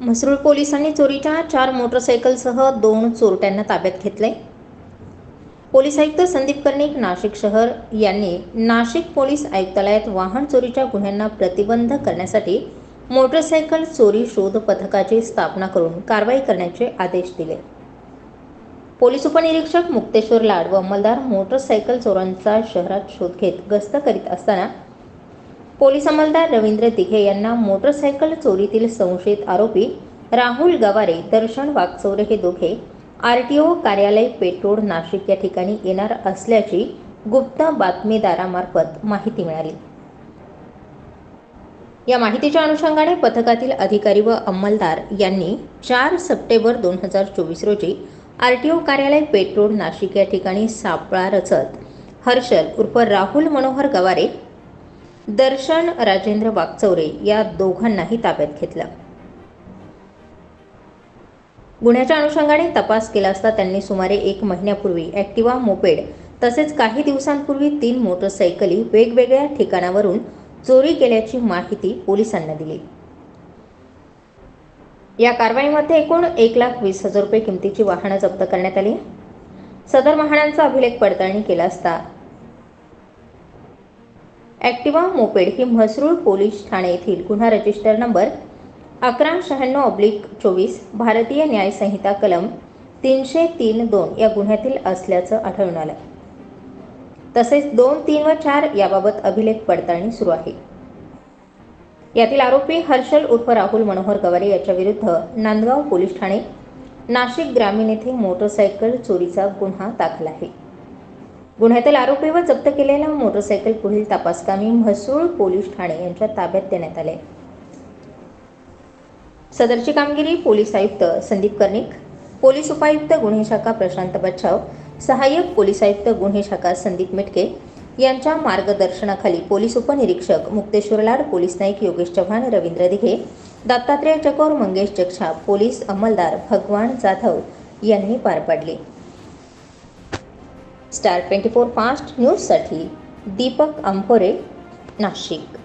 म्हसरूळ पोलिसांनी चोरीच्या चार मोटरसायकलसह दोन चोरट्यांना ताब्यात घेतले पोलीस आयुक्त संदीप कर्णिक नाशिक शहर यांनी नाशिक पोलीस आयुक्तालयात वाहन चोरीच्या गुन्ह्यांना प्रतिबंध करण्यासाठी मोटरसायकल चोरी शोध पथकाची स्थापना करून कारवाई करण्याचे आदेश दिले. पोलीस उपनिरीक्षक मुक्तेश्वर लाड व अंमलदार मोटरसायकल चोरांचा शहरात शोध घेत गस्त करीत असताना पोलीस अंमलदार रवींद्र दिघे यांना मोटरसायकल चोरीतील संशयित आरोपी राहुल गवारे दर्शन वागचौरे हे दोघे आर टी ओ कार्यालय पेट्रोल नाशिक या ठिकाणी येणार असल्याची गुप्त बातमीदारामार्फत माहिती मिळाली. या माहितीच्या अनुषंगाने पथकातील अधिकारी व अंमलदार यांनी चार सप्टेंबर दोन हजार चोवीस रोजी आर टी ओ कार्यालय पेट्रोल नाशिक या ठिकाणी सापळा रचत हर्षल उर्फ राहुल मनोहर गवारे दर्शन राजेंद्र वागचौरे या दोघांनाही ताब्यात घेतलं. गुन्ह्याच्या अनुषंगाने तपास केला असता त्यांनी सुमारे एक महिन्यापूर्वी ॲक्टिवा मोपेड तसेच काही दिवसांपूर्वी तीन मोटरसायकली वेगवेगळ्या ठिकाणावरून चोरी केल्याची माहिती पोलिसांना दिली. या कारवाईमध्ये एकूण एक लाख वीस हजार रुपये किमतीची वाहनं जप्त करण्यात आली. सदर वाहनांचा अभिलेख पडताळणी केला असता ॲक्टिवा मोपेड ही म्हसरूळ पोलीस ठाणे येथील गुन्हा रजिस्टर नंबर अकरा शहाण्णव ऑब्लिक चोवीस भारतीय न्यायसंहिता कलम तीनशे तीन दोन या गुन्ह्यातील असल्याचं आढळून आलं. तसेच दोन तीन व चार याबाबत अभिलेख पडताळणी सुरू आहे. यातील आरोपी हर्षल उर्फ राहुल मनोहर गवारे याच्या विरुद्ध नांदगाव पोलीस ठाणे नाशिक ग्रामीण येथे मोटरसायकल चोरीचा गुन्हा दाखल आहे. गुन्ह्यातील आरोपी व जप्त केलेल्या मोटरसायकल पुढील तपासकामी म्हसूळ पोलीस ठाणे यांच्या ताब्यात देण्यात आले. सदरची कामगिरी पोलीस आयुक्त संदीप कर्णिक पोलीस उपायुक्त गुन्हे शाखा प्रशांत बच्छाव सहाय्यक पोलीस आयुक्त गुन्हे शाखा संदीप मिटके यांच्या मार्गदर्शनाखाली पोलीस उपनिरीक्षक मुक्तेश्वर लाड पोलीस नाईक योगेश चव्हाण रवींद्र दिघे दत्तात्रय चकोर मंगेश जगछाप पोलीस अंमलदार भगवान जाधव यांनी पार पाडली. स्टार ट्वेंटी फोर फास्ट न्यूजसाठी दीपक अंभोरे नाशिक